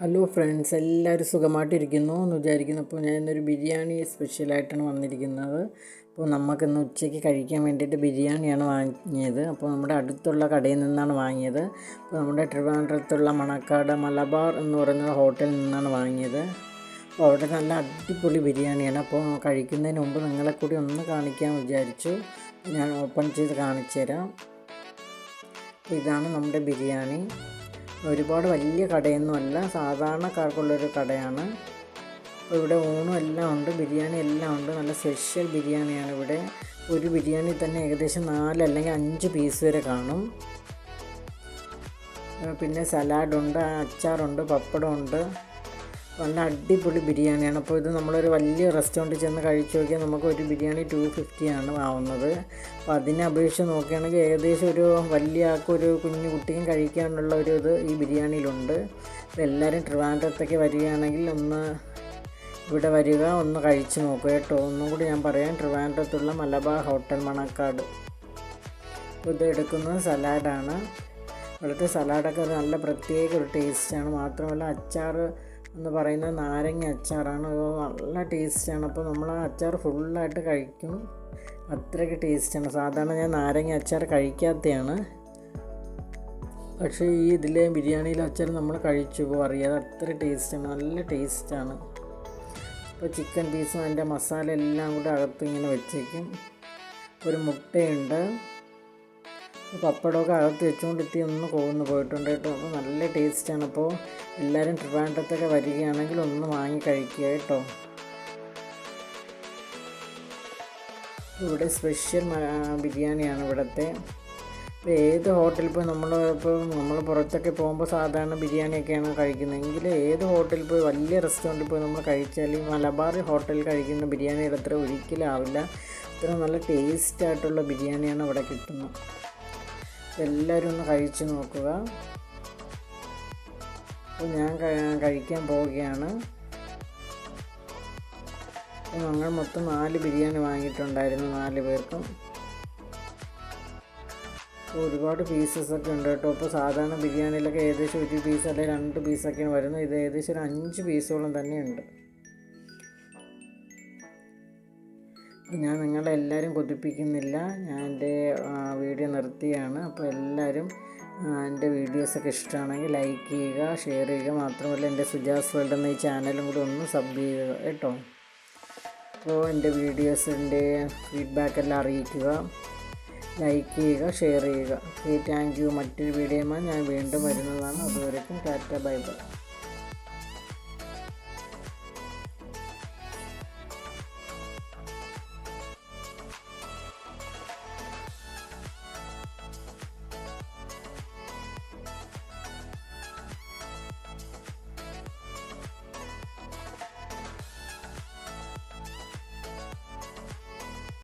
Hello friends എല്ലാവരും സുഖമായിട്ടിരിക്കുന്നു എന്ന് വിചാരിക്കുന്നു. അപ്പോൾ ഞാൻ ഇന്നൊരു ബിരിയാണി സ്പെഷ്യലായിട്ടാണ് വന്നിരിക്കുന്നത്. അപ്പോൾ നമുക്കിന്ന് ഉച്ചയ്ക്ക് കഴിക്കാൻ വേണ്ടിയിട്ട് ബിരിയാണിയാണ് വാങ്ങിയത്. അപ്പോൾ നമ്മുടെ അടുത്തുള്ള കടയിൽ നിന്നാണ് വാങ്ങിയത്. അപ്പോൾ നമ്മുടെ ട്രിവാൻഡ്രത്തുള്ള മണക്കാട് മലബാർ എന്ന് പറയുന്ന ഹോട്ടലിൽ നിന്നാണ് വാങ്ങിയത്. അപ്പോൾ അവിടെ നല്ല അടിപൊളി ബിരിയാണിയാണ്. അപ്പോൾ കഴിക്കുന്നതിന് മുമ്പ് നിങ്ങളെ കൂടി ഒന്ന് കാണിക്കാൻ വിചാരിച്ചു. ഞാൻ ഓപ്പൺ ചെയ്ത് കാണിച്ചു തരാം ഇതാണ് നമ്മുടെ ബിരിയാണി. ഒരുപാട് വലിയ കടയൊന്നുമല്ല. സാധാരണക്കാർക്കുള്ളൊരു കടയാണ്. അപ്പോൾ ഇവിടെ ഊണും എല്ലാം ഉണ്ട് ബിരിയാണി എല്ലാം ഉണ്ട്. നല്ല സ്പെഷ്യൽ ബിരിയാണിയാണ് ഇവിടെ. ഒരു ബിരിയാണി തന്നെ ഏകദേശം നാല് അല്ലെങ്കിൽ അഞ്ച് പീസ് വരെ കാണും. പിന്നെ സലാഡുണ്ട് അച്ചാറുണ്ട് പപ്പടമുണ്ട്. നല്ല അടിപൊളി ബിരിയാണിയാണ്. അപ്പോൾ ഇത് നമ്മളൊരു വലിയ റെസ്റ്റോറന്റിൽ ചെന്ന് കഴിച്ചു നോക്കിയാൽ നമുക്ക് ഒരു ബിരിയാണി ടു ഫിഫ്റ്റിയാണ് ആവുന്നത്. അപ്പോൾ അതിനെ അപേക്ഷിച്ച് നോക്കുകയാണെങ്കിൽ ഏകദേശം ഒരു വലിയ ആൾക്കൊരു കുഞ്ഞു കുട്ടിയും കഴിക്കാനുള്ള ഒരു ഇത് ഈ ബിരിയാണിയിലുണ്ട്. അപ്പോൾ എല്ലാവരും ട്രിവാൻഡ്രത്തേക്ക് വരികയാണെങ്കിൽ ഒന്ന് ഇവിടെ വരിക ഒന്ന് കഴിച്ച് നോക്കുക കേട്ടോ. ഒന്നും കൂടി ഞാൻ പറയാം ട്രിവാൻഡ്രത്തുള്ള മലബാർ ഹോട്ടൽ മണക്കാട്. ഇത് എടുക്കുന്നത് സലാഡാണ്. ഇവിടുത്തെ സലാഡൊക്കെ നല്ല പ്രത്യേക ഒരു ടേസ്റ്റാണ് മാത്രമല്ല അച്ചാർ എന്ന് പറയുന്ന നാരങ്ങ അച്ചാറാണ്. നല്ല ടേസ്റ്റാണ്. അപ്പോൾ നമ്മൾ ആ അച്ചാർ ഫുള്ളായിട്ട് കഴിക്കും. അത്രയ്ക്ക് ടേസ്റ്റാണ്. സാധാരണ ഞാൻ നാരങ്ങ അച്ചാർ കഴിക്കാത്തതാണ് പക്ഷേ ഈ ഇതിലെ ബിരിയാണിയിലെ അച്ചാർ നമ്മൾ കഴിച്ചു പോകും അറിയാതെ അത്ര ടേസ്റ്റാണ്. നല്ല ടേസ്റ്റാണ്. അപ്പോൾ ചിക്കൻ പീസും അതിന്റെ മസാല എല്ലാം കൂടെ അകത്ത് ഇങ്ങനെ വെച്ചേക്കും. ഒരു മുട്ടയുണ്ട്. പപ്പടമൊക്കെ അകത്ത് വെച്ചുകൊണ്ട് എത്തി ഒന്ന് കൊന്നു പോയിട്ടുണ്ട് കേട്ടോ. അപ്പോൾ നല്ല ടേസ്റ്റാണ്. അപ്പോൾ എല്ലാവരും ട്രിവാൻഡ്രത്തൊക്കെ വരികയാണെങ്കിൽ ഒന്ന് വാങ്ങി കഴിക്കുക കേട്ടോ. ഇവിടെ സ്പെഷ്യൽ ബിരിയാണിയാണ് ഇവിടുത്തെ. ഏത് ഹോട്ടലിൽ പോയി നമ്മൾ ഇപ്പോൾ നമ്മൾ പുറത്തൊക്കെ പോകുമ്പോൾ സാധാരണ ബിരിയാണിയൊക്കെയാണ് കഴിക്കുന്നത്. എങ്കിൽ ഏത് ഹോട്ടലിൽ പോയി വലിയ റെസ്റ്റോറന്റിൽ പോയി നമ്മൾ കഴിച്ചാൽ ഈ മലബാർ ഹോട്ടലിൽ കഴിക്കുന്ന ബിരിയാണിയുടെ അത്ര ഒരിക്കലും ആവില്ല. ഇത്ര നല്ല ടേസ്റ്റ് ആയിട്ടുള്ള ബിരിയാണിയാണ് ഇവിടെ കിട്ടുന്നത്. എല്ലാവരും ഒന്ന് കഴിച്ച് നോക്കുക. അപ്പോൾ ഞാൻ കഴിക്കാൻ പോവുകയാണ്. ഞങ്ങൾ മൊത്തം നാല് ബിരിയാണി വാങ്ങിയിട്ടുണ്ടായിരുന്നു നാല് പേർക്കും. ഒരുപാട് പീസസ് ഒക്കെ ഉണ്ട് കേട്ടോ. അപ്പോൾ സാധാരണ ബിരിയാണിയിലൊക്കെ ഏകദേശം ഒരു പീസ് അല്ലെങ്കിൽ രണ്ട് പീസൊക്കെയാണ് വരുന്നത്. ഇത് ഏകദേശം ഒരു അഞ്ച് പീസോളം തന്നെയുണ്ട്. ഞാൻ നിങ്ങളെല്ലാവരും കൊതിപ്പിക്കുന്നില്ല. ഞാൻ എന്റെ വീഡിയോ നിർത്തിയാണ്. അപ്പോൾ എല്ലാവരും എന്റെ വീഡിയോസൊക്കെ ഇഷ്ടമാണെങ്കിൽ ലൈക്ക് ചെയ്യുക ഷെയർ ചെയ്യുക. മാത്രമല്ല എന്റെ സുജാസ് വേൾഡ് എന്ന ഈ ചാനലും കൂടെ ഒന്ന് സബ് ചെയ്യുക കേട്ടോ. അപ്പോൾ എന്റെ വീഡിയോസിന്റെ ഫീഡ്ബാക്ക് എല്ലാം അറിയിക്കുക. ലൈക്ക് ചെയ്യുക ഷെയർ ചെയ്യുക. Okay thank you. മറ്റൊരു വീഡിയോയുമായി ഞാൻ വീണ്ടും വരുന്നതാണ്. അതുവരെക്കും ടാറ്റ ബൈ ബൈ.